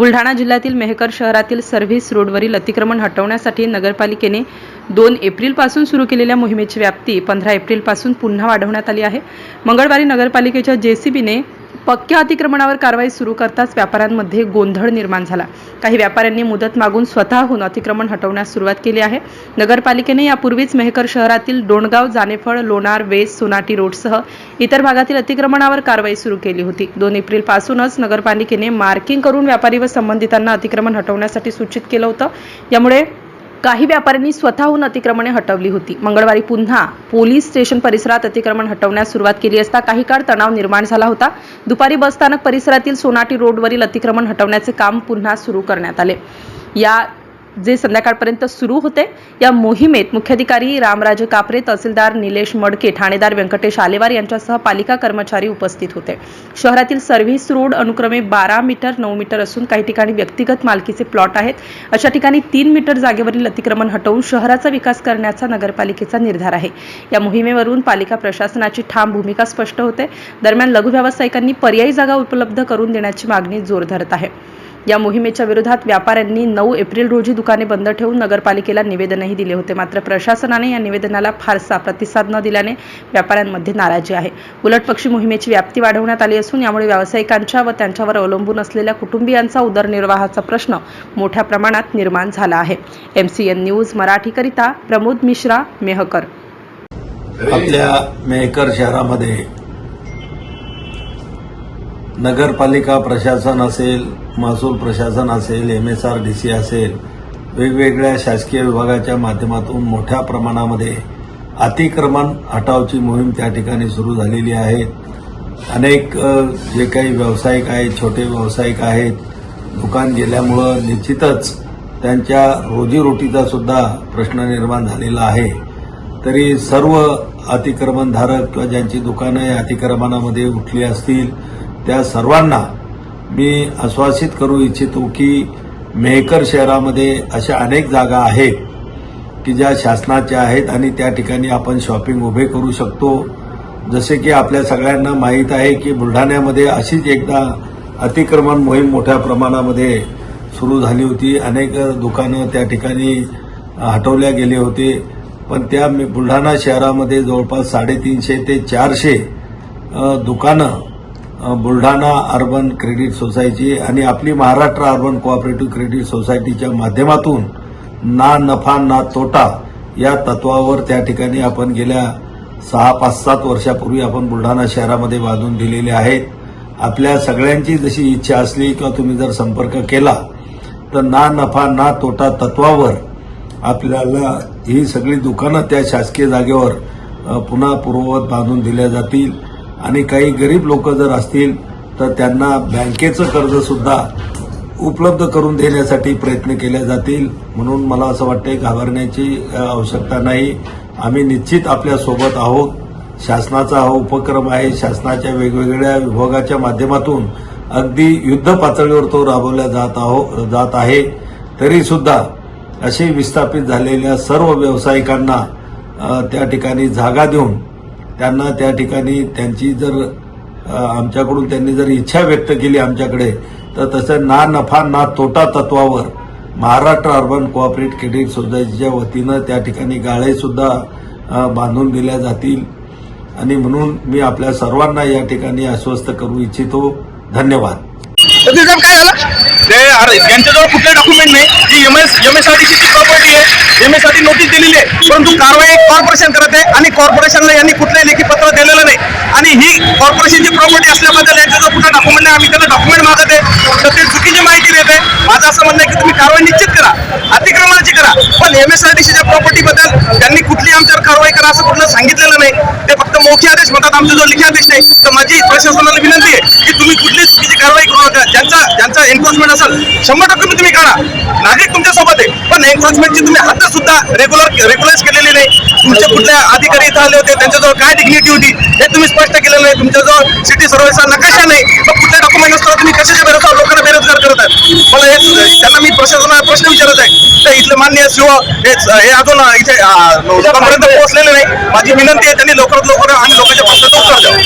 बुलढाणा जिल्ह्यातील मेहकर शहरातील सर्व्हिस रोडवरील अतिक्रमण हटवण्यासाठी नगरपालिकेने दोन एप्रिलपासून सुरू केलेल्या मोहिमेची व्याप्ती पंधरा एप्रिलपासून पुन्हा वाढवण्यात आली आहे. मंगळवारी नगरपालिकेच्या जे सी बीने पक्क्या अतिक्रमणावर कारवाई सुरू करताच व्यापाऱ्यांमध्ये गोंधळ निर्माण झाला. काही व्यापाऱ्यांनी मुदत मागून स्वतःहून अतिक्रमण हटवण्यास सुरुवात केली आहे. नगरपालिकेने यापूर्वीच मेहकर शहरातील डोणगाव जानेफळ लोणार वेस सोनाटी रोडसह इतर भागातील अतिक्रमणावर कारवाई सुरू केली होती. दोन एप्रिलपासूनच नगरपालिकेने मार्किंग करून व्यापारी व संबंधितांना अतिक्रमण हटवण्यासाठी सूचित केलं होतं. यामुळे काही व्यापाऱ्यांनी स्वतःहून अतिक्रमणे हटवली होती. मंगळवारी पुन्हा पोलीस स्टेशन परिसरात अतिक्रमण हटवण्यास सुरुवात केली असता काही काळ तणाव निर्माण झाला होता. दुपारी बसस्थानक परिसरातील सोनाटी रोडवरील अतिक्रमण हटवण्याचे काम पुन्हा सुरू करण्यात आले. या जे संध्याकाळपर्यंत सुरू होते या मोहिमेत मुख्याधिकारी रामराजे कापरे तहसीलदार निलेश मडके ठाणेदार व्यंकटेश आलेवार यांच्यासह पालिका कर्मचारी उपस्थित होते. शहरातील सर्व्हिस रोड अनुक्रमे बारा मीटर नऊ मीटर असून काही ठिकाणी व्यक्तिगत मालकीचे प्लॉट आहेत. अशा ठिकाणी तीन मीटर जागेवरील अतिक्रमण हटवून शहराचा विकास करण्याचा नगरपालिकेचा निर्धार आहे. या मोहिमेवरून पालिका प्रशासनाची ठाम भूमिका स्पष्ट होते. दरम्यान लघु व्यावसायिकांनी पर्यायी जागा उपलब्ध करून देण्याची मागणी जोर धरत आहे. या मोहिमेच्या विरोधात व्यापाऱ्यांनी नऊ एप्रिल रोजी दुकाने बंद ठेवून नगरपालिकेला निवेदनही दिले होते. मात्र प्रशासनाने या निवेदनाला फारसा प्रतिसाद न दिल्याने व्यापाऱ्यांमध्ये नाराजी आहे. उलटपक्षी मोहिमेची व्याप्ती वाढवण्यात आली असून यामुळे व्यावसायिकांच्या व त्यांच्यावर अवलंबून असलेल्या कुटुंबियांचा उदरनिर्वाहाचा प्रश्न मोठ्या प्रमाणात निर्माण झाला आहे. एम सी एन न्यूज मराठीकरिता प्रमोद मिश्रा मेहकर. आपल्या मेहकर शहरामध्ये नगरपालिका प्रशासन असेल महसूल प्रशासन असेल M S R D C असेल वेगवेगळ्या शासकीय विभागाच्या माध्यमातून मोठ्या प्रमाणामध्ये अतिक्रमण हटावची मोहीम त्या ठिकाणी सुरू झालेली आहे. अनेक जे काही व्यावसायिक आहेत छोटे व्यावसायिक आहेत दुकान गेल्यामुळं निश्चितच त्यांच्या रोजीरोटीचा सुद्धा प्रश्न निर्माण झालेला आहे. तरी सर्व अतिक्रमणधारक किंवा ज्यांची दुकानं या अतिक्रमणामध्ये उठली असतील त्या सर्वांना मी आश्वासित करू इच्छितो की मेहकर शहरामध्ये अशा अनेक जागा आहेत की ज्या शासनाच्या आहेत आणि त्या ठिकाणी आपण शॉपिंग उभे करू शकतो. जसे की आपल्या सगळ्यांना माहीत आहे की बुलढाण्यामध्ये अशीच एकदा अतिक्रमण मोहीम मोठ्या प्रमाणामध्ये सुरू झाली होती. अनेक दुकानं त्या ठिकाणी हटवल्या गेले होते. पण त्या बुलढाणा शहरामध्ये जवळपास साडेतीनशे ते चारशे दुकानं बुलढाणा अर्बन क्रेडिट सोसायटी आणि आपली महाराष्ट्र अर्बन कोऑपरेटिव्ह क्रेडिट सोसायटीच्या माध्यमातून ना नफा ना तोटा या तत्वावर त्या ठिकाणी आपण गेल्या सहा पाच सात वर्षापूर्वी आपण बुलढाणा शहरामध्ये बांधून दिलेले आहेत. आपल्या सगळ्यांची जशी इच्छा असली किंवा तुम्ही जर संपर्क केला तर ना नफा ना तोटा तत्वावर आपल्याला ही सगळी दुकानं त्या शासकीय जागेवर पुन्हा पूर्ववत बांधून दिल्या जातील. आणि काही गरीब लोक जर असतील तर त्यांना बँकेचं कर्ज सुद्धा उपलब्ध करून देण्यासाठी प्रयत्न केले जातील. म्हणून मला असं वाटतंय घाबरण्याची आवश्यकता नाही. आम्ही निश्चित आपल्यासोबत आहोत. शासनाचा हा उपक्रम आहे. शासनाच्या वेगवेगळ्या विभागाच्या माध्यमातून अगदी युद्ध पातळीवर तो राबवला जात आहो जात आहे. तरी सुद्धा असे विस्थापित झालेल्या सर्व व्यावसायिकांना त्या ठिकाणी जागा देऊन त्यांना त्या ठिकाणी त्यांची जर आमच्याकडून त्यांनी जर इच्छा व्यक्त केली आमच्याकडे तर तसं ना नफा ना तोटा तत्वावर महाराष्ट्र अर्बन कोऑपरेट क्रेडिट सोसायटीच्या वतीनं त्या ठिकाणी गाळेसुद्धा बांधून दिल्या जातील. आणि म्हणून मी आपल्या सर्वांना या ठिकाणी आश्वस्त करू इच्छितो. धन्यवाद. काय झालं? ते अरे यांच्याजवळ कुठले डॉक्युमेंट नाही? G M S M S R T ची एम दिलेली आहे परंतु कारवाई कॉर्पोरेशन करत आहे आणि कॉर्पोरेशनला यांनी कुठलंही लेखी पत्र दिलेलं नाही. आणि ही कॉर्पोरेशनची प्रॉपर्टी असल्याबद्दल यांच्या जर कुठला डॉक्युमेंट नाही आम्ही त्याला डॉक्युमेंट मागत आहे. तर ते चुकीची माहिती देते माझं असं म्हणणं आहे की तुम्ही कारवाई निश्चित करा. अतिक्रमणाची करा. पण एम एस आर डी सीच्या प्रॉपर्टीबद्दल त्यांनी कुठली आमच्यावर कारवाई करा असं कुठलं सांगितलेलं नाही. ते फक्त आदेश म्हणतात आमचा जो लिखी आदेश नाही तर माझी प्रशासनाला विनंती आहे की तुम्ही कुठली चुकीची कारवाई करू नका. ज्यांचा ज्यांचा एन्फोर्समेंट असेल शंभर टक्के तुम्ही काढा. नागरिक तुमच्यासोबत आहे पण एन्फोर्समेंटची तुम्ही हद्द सुद्धा रेग्युलर रेग्युलाइज केलेली नाही. तुमचे कुठल्या अधिकारी इथं आले होते त्यांच्याजवळ काय डिग्निटी होती हे तुम्ही स्पष्ट केलेलं नाही. तुमच्याजवळ सिटी सर्व्हिसचा नकाशा नाही. मग कुठल्या डॉक्युमेंट असतात तुम्ही कशाच्या बेरोजगार लोकांना जातात मला हेच त्यांना मी प्रशासनाला प्रश्न विचारत आहे. तर इथले मान्य शिव हेच हे अजून इथे लोकांपर्यंत पोहोचलेले नाही. माझी विनंती आहे त्यांनी लवकरात लवकर आम्ही लोकांच्या प्रश्नाचं उत्तर द्यावं.